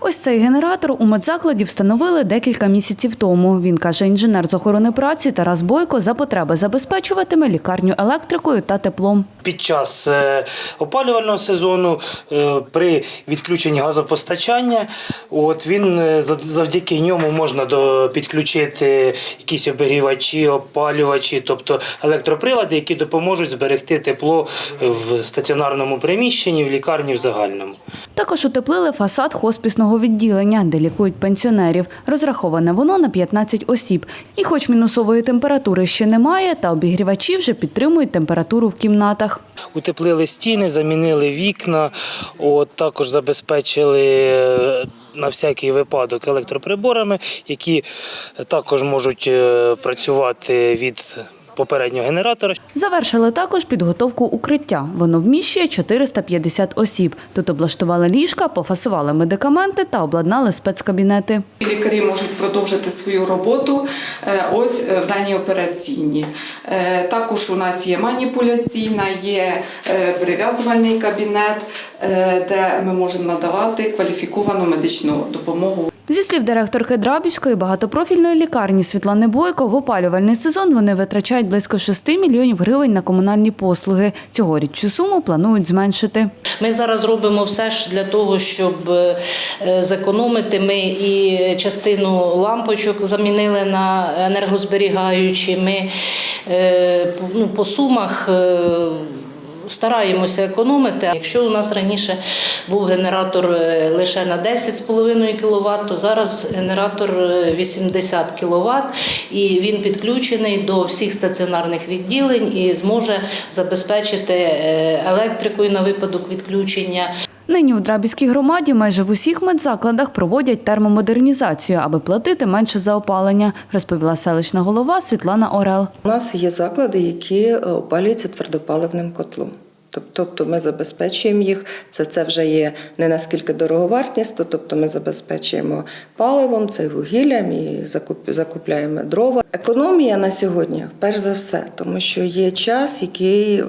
Ось цей генератор у медзакладі встановили декілька місяців тому. Він каже, інженер з охорони праці Тарас Бойко за потреби забезпечуватиме лікарню електрикою та теплом. Під час е, опалювального сезону е, при відключенні газопостачання, от він е, завдяки ньому можна до, підключити якісь обігрівачі, опалювачі, тобто електроприлади, які допоможуть зберегти тепло в стаціонарному приміщенні, в лікарні в загальному. Також утеплили фасад хоспісного відділення, де лікують пенсіонерів. Розраховане воно на 15 осіб. І хоч мінусової температури ще немає, та обігрівачі вже підтримують температуру в кімнатах. Утеплили стіни, замінили вікна, от, також забезпечили е, на всякий випадок електроприборами, які також можуть е, працювати від попереднього генератора. Завершили також підготовку укриття. Воно вміщує 450 осіб. Тут облаштували ліжка, пофасували медикаменти та обладнали спецкабінети. Лікарі можуть продовжити свою роботу е, ось е, в даній операційній. Е, Також у нас є маніпуляційна, є прив'язувальний кабінет, де ми можемо надавати кваліфіковану медичну допомогу. Зі слів директорки Драбівської багатопрофільної лікарні Світлани Бойко, в опалювальний сезон вони витрачають близько 6 мільйонів гривень на комунальні послуги. Цьогоріч цю суму планують зменшити. Ми зараз робимо все ж для того, щоб е, зекономити. Ми і частину лампочок замінили на енергозберігаючі. Ми е, ну, по сумах. Е, Стараємося економити. Якщо у нас раніше був генератор е, лише на 10,5 кВт, то зараз генератор е, 80 кВт, і він підключений до всіх стаціонарних відділень і зможе забезпечити е, електрикою на випадок відключення. Нині у Драбівській громаді майже в усіх медзакладах проводять термомодернізацію, аби платити менше за опалення, розповіла селищна голова Світлана Орел. У нас є заклади, які е, опалюються твердопаливним котлом. Тобто ми забезпечуємо їх. Це, це вже є не наскільки дороговартість, тобто ми забезпечуємо паливом, це вугіллям і закуп, закупляємо дрова. Економія на сьогодні, перш за все, тому що є час, який е,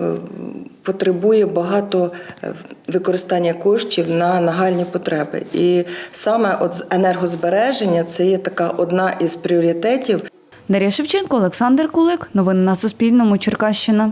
потребує багато е, використання коштів на нагальні потреби. І саме от енергозбереження це є така одна із пріоритетів. Дар'я Шевченко, Олександр Кулик. Новини на Суспільному. Черкащина.